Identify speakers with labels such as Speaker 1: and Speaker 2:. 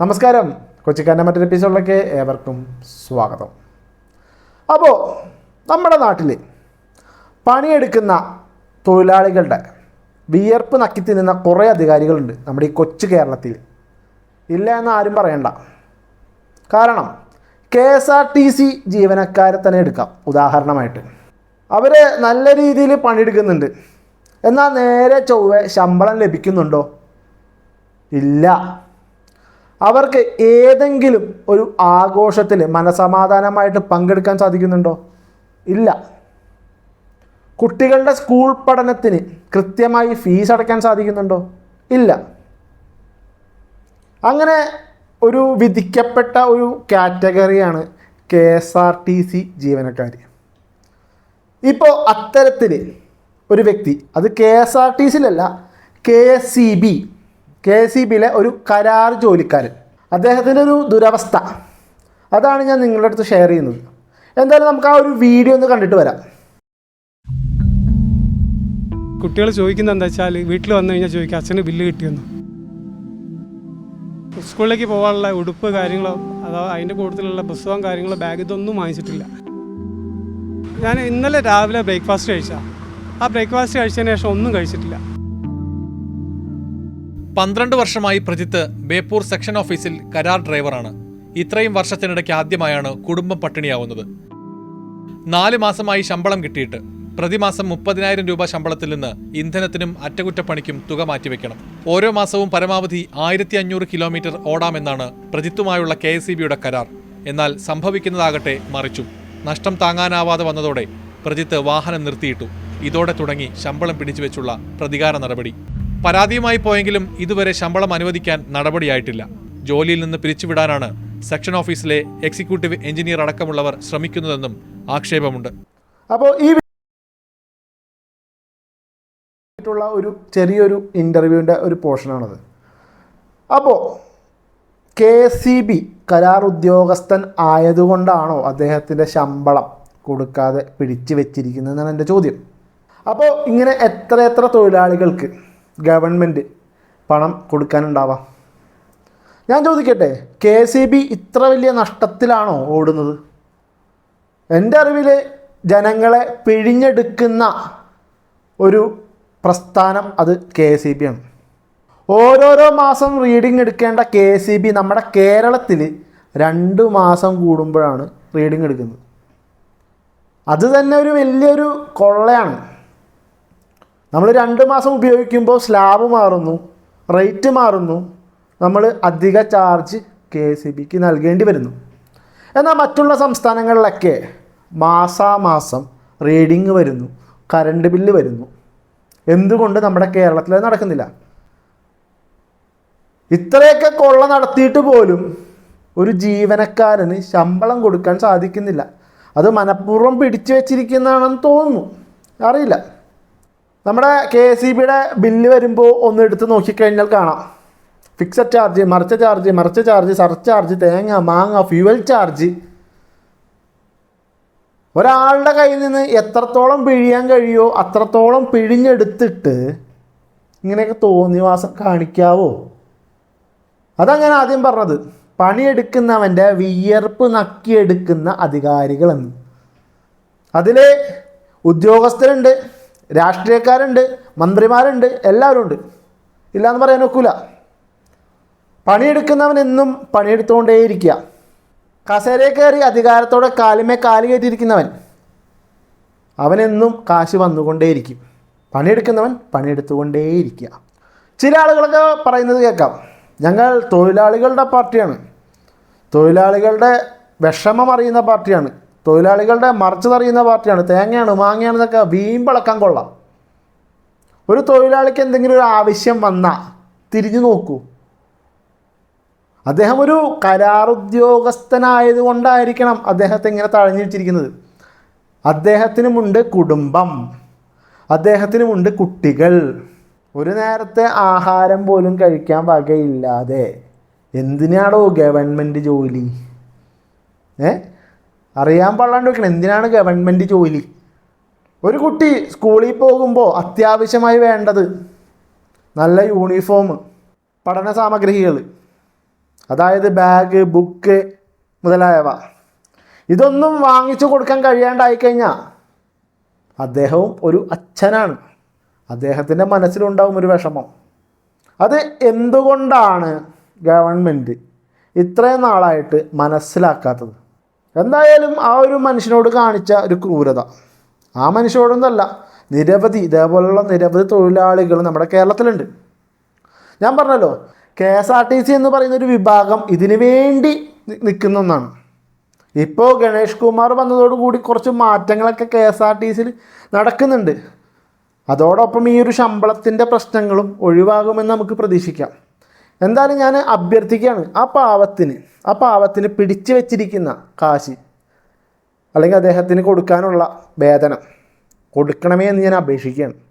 Speaker 1: നമസ്കാരം. കൊച്ചിക്കാരന്റെ മറ്റൊരു എപ്പിസോഡിലേക്ക് ഏവർക്കും സ്വാഗതം. അപ്പോൾ നമ്മുടെ നാട്ടിൽ പണിയെടുക്കുന്ന തൊഴിലാളികളുടെ വിയർപ്പ് നക്കി തിന്നുന്ന കുറേ അധികാരികളുണ്ട് നമ്മുടെ ഈ കൊച്ചു കേരളത്തിൽ. ഇല്ല എന്ന് ആരും പറയണ്ട. കാരണം K S R T C ജീവനക്കാരെ തന്നെ എടുക്കാം ഉദാഹരണമായിട്ട്. അവർ നല്ല രീതിയിൽ പണിയെടുക്കുന്നുണ്ട്. എന്നാൽ നേരെ ചൊവ്വെ ശമ്പളം ലഭിക്കുന്നുണ്ടോ? ഇല്ല. അവർക്ക് ഏതെങ്കിലും ഒരു ആഘോഷത്തിൽ മനസമാധാനമായിട്ട് പങ്കെടുക്കാൻ സാധിക്കുന്നുണ്ടോ? ഇല്ല. കുട്ടികളുടെ സ്കൂൾ പഠനത്തിന് കൃത്യമായി ഫീസ് അടയ്ക്കാൻ സാധിക്കുന്നുണ്ടോ? ഇല്ല. അങ്ങനെ ഒരു വിധിക്കപ്പെട്ട ഒരു കാറ്റഗറിയാണ് K S R T C ജീവനക്കാർ ഇപ്പോൾ അത്തരത്തിൽ ഒരു വ്യക്തി അത് K S R T സിയിലല്ല K S C B K C ബിയിലെ ഒരു കരാർ ജോലിക്കാരൻ. അദ്ദേഹത്തിന്റെ ഒരു ദുരവസ്ഥ. അതാണ് ഞാൻ നിങ്ങളുടെ അടുത്ത് ഷെയർ ചെയ്യുന്നത്. എന്തായാലും നമുക്ക് ആ ഒരു വീഡിയോ ഒന്ന് കണ്ടിട്ട് വരാം.
Speaker 2: കുട്ടികൾ ചോദിക്കുന്നത് എന്താ വെച്ചാൽ വീട്ടിൽ വന്നു കഴിഞ്ഞാൽ ചോദിക്കുക അച്ഛന് ബില്ല് കിട്ടിയെന്ന്. സ്കൂളിലേക്ക് പോകാനുള്ള ഉടുപ്പ് കാര്യങ്ങളോ അതോ അതിന്റെ കൂട്ടത്തിലുള്ള പുസ്തകം കാര്യങ്ങളോ ബാഗ് ഇതൊന്നും വാങ്ങിച്ചിട്ടില്ല. ഞാൻ ഇന്നലെ രാവിലെ ബ്രേക്ക്ഫാസ്റ്റ് കഴിച്ച. ആ ബ്രേക്ക്ഫാസ്റ്റ് കഴിച്ചതിന് ശേഷം ഒന്നും കഴിച്ചിട്ടില്ല.
Speaker 3: പന്ത്രണ്ട് വർഷമായി പ്രജിത്ത് ബേപ്പൂർ സെക്ഷൻ ഓഫീസിൽ കരാർ ഡ്രൈവറാണ്. ഇത്രയും വർഷത്തിനിടയ്ക്ക് ആദ്യമായാണ് കുടുംബം പട്ടിണിയാവുന്നത്. നാല് മാസമായി ശമ്പളം കിട്ടിയിട്ട് പ്രതിമാസം മുപ്പതിനായിരം രൂപ ശമ്പളത്തിൽ നിന്ന് ഇന്ധനത്തിനും അറ്റകുറ്റപ്പണിക്കും തുക മാറ്റിവെക്കണം. ഓരോ മാസവും പരമാവധി ആയിരത്തി അഞ്ഞൂറ് കിലോമീറ്റർ ഓടാമെന്നാണ് പ്രജിത്തുമായുള്ള കെ എസ് കരാർ. എന്നാൽ സംഭവിക്കുന്നതാകട്ടെ മറിച്ചും. നഷ്ടം താങ്ങാനാവാതെ വന്നതോടെ പ്രജിത്ത് വാഹനം നിർത്തിയിട്ടു. ഇതോടെ തുടങ്ങി ശമ്പളം പിടിച്ചുവെച്ചുള്ള പ്രതികാര നടപടി. പരാതിയുമായി പോയെങ്കിലും ഇതുവരെ ശമ്പളം അനുവദിക്കാൻ നടപടിയായിട്ടില്ല. ജോലിയിൽ നിന്ന് പിരിച്ചുവിടാനാണ് സെക്ഷൻ ഓഫീസിലെ എക്സിക്യൂട്ടീവ് എഞ്ചിനീയർ അടക്കമുള്ളവർ ശ്രമിക്കുന്നതെന്നും ആക്ഷേപമുണ്ട്.
Speaker 1: അപ്പോൾ ഈ ുള്ള ഒരു ചെറിയൊരു ഇന്റർവ്യൂവിന്റെ ഒരു പോർഷനാണത്. അപ്പോൾ കെ സി ബി കരാർ ഉദ്യോഗസ്ഥൻ ആയതുകൊണ്ടാണോ അദ്ദേഹത്തിന്റെ ശമ്പളം കൊടുക്കാതെ പിടിച്ചു വെച്ചിരിക്കുന്നതെന്നാണ് എന്റെ ചോദ്യം. അപ്പോൾ ഇങ്ങനെ എത്ര എത്ര തൊഴിലാളികൾക്ക് ഗവൺമെന്റ് പണം കൊടുക്കാനുണ്ടാവാം. ഞാൻ ചോദിക്കട്ടെ കെ സി ബി ഇത്ര വലിയ നഷ്ടത്തിലാണോ ഓടുന്നത്? എന്റെ അറിവിൽ ജനങ്ങളെ പിഴിഞ്ഞെടുക്കുന്ന ഒരു പ്രസ്ഥാനം അത് കെ സി ബി ആണ്. ഓരോരോ മാസം റീഡിംഗ് എടുക്കേണ്ട കെ സി ബി നമ്മുടെ കേരളത്തിൽ രണ്ട് മാസം കൂടുമ്പോഴാണ് റീഡിംഗ് എടുക്കുന്നത്. അത് തന്നെ ഒരു വലിയൊരു കൊള്ളയാണ്. നമ്മൾ രണ്ട് മാസം ഉപയോഗിക്കുമ്പോൾ സ്ലാബ് മാറുന്നു റേറ്റ് മാറുന്നു നമ്മൾ അധിക ചാർജ് കെ സി ബിക്ക് നൽകേണ്ടി വരുന്നു. എന്നാൽ മറ്റുള്ള സംസ്ഥാനങ്ങളിലൊക്കെ മാസാമാസം റീഡിങ് വരുന്നു കറണ്ട് ബില്ല് വരുന്നു. എന്തുകൊണ്ട് നമ്മുടെ കേരളത്തിൽ നടക്കുന്നില്ല? ഇത്രയൊക്കെ കൊള്ള നടത്തിയിട്ട് പോലും ഒരു ജീവനക്കാരന് ശമ്പളം കൊടുക്കാൻ സാധിക്കുന്നില്ല. അത് മനഃപൂർവം പിടിച്ചു വെച്ചിരിക്കുന്നതാണെന്ന് തോന്നുന്നു. അറിയില്ല. നമ്മുടെ കെ എസ് സി ബിയുടെ ബില്ല് വരുമ്പോൾ ഒന്ന് എടുത്ത് നോക്കിക്കഴിഞ്ഞാൽ കാണാം. ഫിക്സഡ് ചാർജ് മറിച്ച ചാർജ് മറിച്ച ചാർജ് സർചാർജ് തേങ്ങ മാങ്ങ ഫ്യൂവൽ ചാർജ് ഒരാളുടെ കയ്യിൽ നിന്ന് എത്രത്തോളം പിഴിയാൻ കഴിയുമോ അത്രത്തോളം പിഴിഞ്ഞെടുത്തിട്ട് ഇങ്ങനെയൊക്കെ തോന്നിവാസം കാണിക്കാവോ? അതാണ് ഞാൻ ആദ്യം പറഞ്ഞത് പണിയെടുക്കുന്നവന്റെ വിയർപ്പ് നക്കിയെടുക്കുന്ന അധികാരികളെന്ന്. അതിൽ ഉദ്യോഗസ്ഥരുണ്ട്. രാഷ്ട്രീയക്കാരുണ്ട് മന്ത്രിമാരുണ്ട് എല്ലാവരും ഉണ്ട്. ഇല്ലയെന്ന് പറയാൻ ഒക്കില്ല പണിയെടുക്കുന്നവൻ എന്നും പണിയെടുത്തുകൊണ്ടേയിരിക്കുക. കസേരയിൽ കയറി അധികാരത്തോടെ കാലുമേ കാൽ കയറ്റിയിരിക്കുന്നവൻ അവനെന്നും കാശ് വന്നുകൊണ്ടേയിരിക്കും. പണിയെടുക്കുന്നവൻ പണിയെടുത്തുകൊണ്ടേയിരിക്കുക. ചില ആളുകളൊക്കെ പറയുന്നത് കേൾക്കാം. ഞങ്ങൾ തൊഴിലാളികളുടെ പാർട്ടിയാണ്. തൊഴിലാളികളുടെ വിഷമം അറിയുന്ന പാർട്ടിയാണ്. തൊഴിലാളികളുടെ മറിച്ച് അറിയുന്ന പാർട്ടിയാണ്. തേങ്ങയാണ് മാങ്ങയാണെന്നൊക്കെ വീമ്പിളക്കാൻ കൊള്ളാം. ഒരു തൊഴിലാളിക്ക് എന്തെങ്കിലും ഒരു ആവശ്യം വന്നാൽ തിരിഞ്ഞു നോക്കൂ. അദ്ദേഹം ഒരു കരാറുദ്യോഗസ്ഥനായതുകൊണ്ടായിരിക്കണം അദ്ദേഹത്തെ ഇങ്ങനെ തഴഞ്ഞു വെച്ചിരിക്കുന്നത് അദ്ദേഹത്തിനുമുണ്ട് കുടുംബം അദ്ദേഹത്തിനുമുണ്ട് കുട്ടികൾ. ഒരു നേരത്തെ ആഹാരം പോലും കഴിക്കാൻ വകയില്ലാതെ എന്തിനാണോ ഗവൺമെന്റ് ജോലി? ഏ? അറിയാൻ പാടാണ്ട് വെക്കണം. എന്തിനാണ് ഗവൺമെന്റ് ജോലി? ഒരു കുട്ടി സ്കൂളിൽ പോകുമ്പോൾ അത്യാവശ്യമായി വേണ്ടത് നല്ല യൂണിഫോം പഠന സാമഗ്രികൾ അതായത് ബാഗ് ബുക്ക് മുതലായവ. ഇതൊന്നും വാങ്ങിച്ചു കൊടുക്കാൻ കഴിയാണ്ടായി കഴിഞ്ഞാൽ അദ്ദേഹവും ഒരു അച്ഛനാണ്. അദ്ദേഹത്തിന്റെ മനസ്സിലുണ്ടാവും ഒരു വിഷമം. അത് എന്തുകൊണ്ടാണ് ഗവൺമെന്റ് ഇത്രയും നാളായിട്ട് മനസ്സിലാക്കാത്തത്? എന്തായാലും ആ ഒരു മനുഷ്യനോട് കാണിച്ച ഒരു ക്രൂരത. ആ മനുഷ്യനോടൊന്നല്ല നിരവധി ഇതേപോലുള്ള നിരവധി തൊഴിലാളികൾ നമ്മുടെ കേരളത്തിലുണ്ട്. ഞാൻ പറഞ്ഞല്ലോ K S R T C എന്ന് പറയുന്ന ഒരു വിഭാഗം ഇതിനു വേണ്ടി നിൽക്കുന്ന ഒന്നാണ്. ഇപ്പോൾ ഗണേഷ് കുമാർ വന്നതോടുകൂടി കുറച്ച് മാറ്റങ്ങളൊക്കെ കെ എസ് ആർ ടി സിയിൽ നടക്കുന്നുണ്ട്. അതോടൊപ്പം ഈ ഒരു ശമ്പളത്തിന്റെ പ്രശ്നങ്ങളും ഒഴിവാകുമെന്ന് നമുക്ക് പ്രതീക്ഷിക്കാം. എന്തായാലും ഞാൻ അഭ്യർത്ഥിക്കുകയാണ് ആ പാവത്തിന് ആ പാവത്തിന് പിടിച്ചു വെച്ചിരിക്കുന്ന കാശ് അല്ലെങ്കിൽ അദ്ദേഹത്തിന് കൊടുക്കാനുള്ള വേതനം കൊടുക്കണമേ എന്ന് ഞാൻ അപേക്ഷിക്കുകയാണ്.